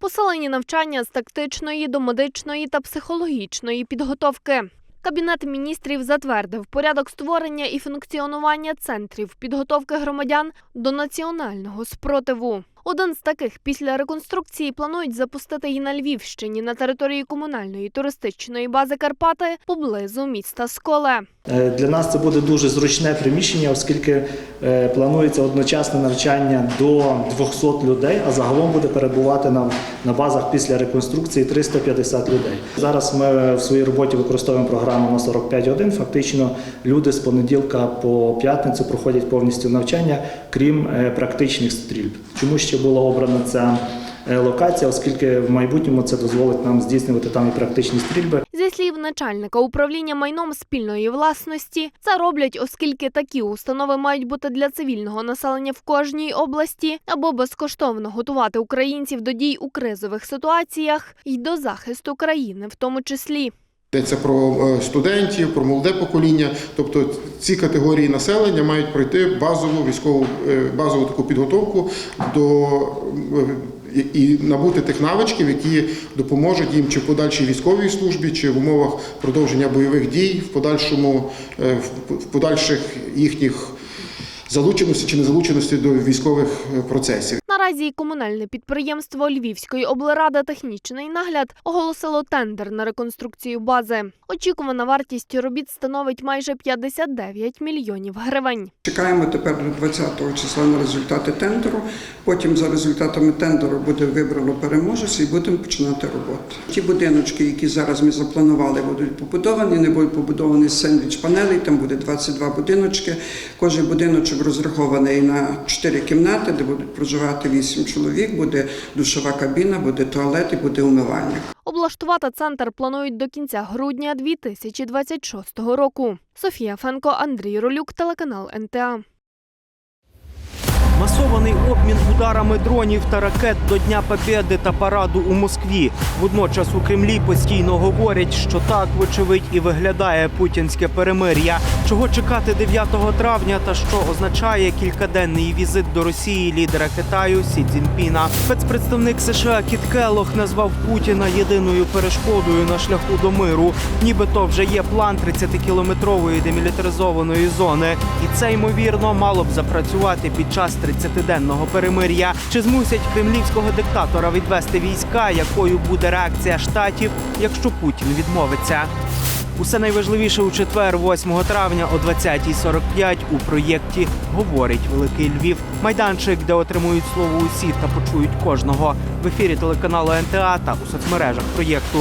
Посилені навчання з тактичної до медичної та психологічної підготовки. Кабінет міністрів затвердив порядок створення і функціонування центрів підготовки громадян до національного спротиву. Один з таких після реконструкції планують запустити і на Львівщині на території комунальної туристичної бази Карпати поблизу міста Сколе. Е, Для нас це буде дуже зручне приміщення, оскільки е, планується одночасне навчання до 200 людей, а загалом буде перебувати на, на базах після реконструкції 350 людей. Зараз ми в своїй роботі використовуємо програму на 45.1. Фактично люди з понеділка по п'ятницю проходять повністю навчання, крім е, практичних стрільб. Чому ще була обрана ця е, локація, оскільки в майбутньому це дозволить нам здійснювати там і практичні стрільби. Зі слів начальника управління майном спільної власності, це роблять, оскільки такі установи мають бути для цивільного населення в кожній області або безкоштовно готувати українців до дій у кризових ситуаціях і до захисту країни, в тому числі. Йдеться про е, студентів, про молоде покоління. Тобто ці категорії населення мають пройти базову військову е, базову таку підготовку до е, і набути тих навичків, які допоможуть їм чи в подальшій військовій службі, чи в умовах продовження бойових дій, в подальшому в- подальших їхніх залученості чи незалученості до військових процесів. Наразі комунальне підприємство Львівської облради технічний нагляд оголосило тендер на реконструкцію бази. Очікувана вартість робіт становить майже 59 мільйонів гривень. Чекаємо тепер до 20-го числа на результати тендеру. Потім за результатами тендеру буде вибрано переможець і будемо починати роботу. Ті будиночки, які зараз ми запланували, будуть побудовані. Не будуть побудовані сендвіч панелей. Там буде 22 будиночки. Кожен будиночок розрахований на 4 кімнати, де будуть проживати 8 чоловік. Буде душова кабіна, буде туалет і буде умивальник. Облаштувати центр планують до кінця грудня 2026 року. Софія Фенко, Андрій Ролюк, телеканал НТА. Масований обмін ударами дронів та ракет до Дня Побєди та параду у Москві. Водночас у Кремлі постійно говорять, що так, вочевидь, і виглядає путінське перемир'я. Чого чекати 9 травня та що означає кількаденний візит до Росії лідера Китаю Сі Цзіньпіна. Спецпредставник США Кіт Келлох назвав Путіна єдиною перешкодою на шляху до миру. Нібито вже є план 30-кілометрової демілітаризованої зони, і це ймовірно мало б запрацювати під час 30-денного перемир'я. Чи змусять кремлівського диктатора відвести війська, якою буде реакція штатів, якщо Путін відмовиться? Усе найважливіше у четвер, 8 травня о 20.45 у проєкті Говорить Великий Львів. Майданчик, де отримують слово усі та почують кожного в ефірі телеканалу НТА та у соцмережах проєкту.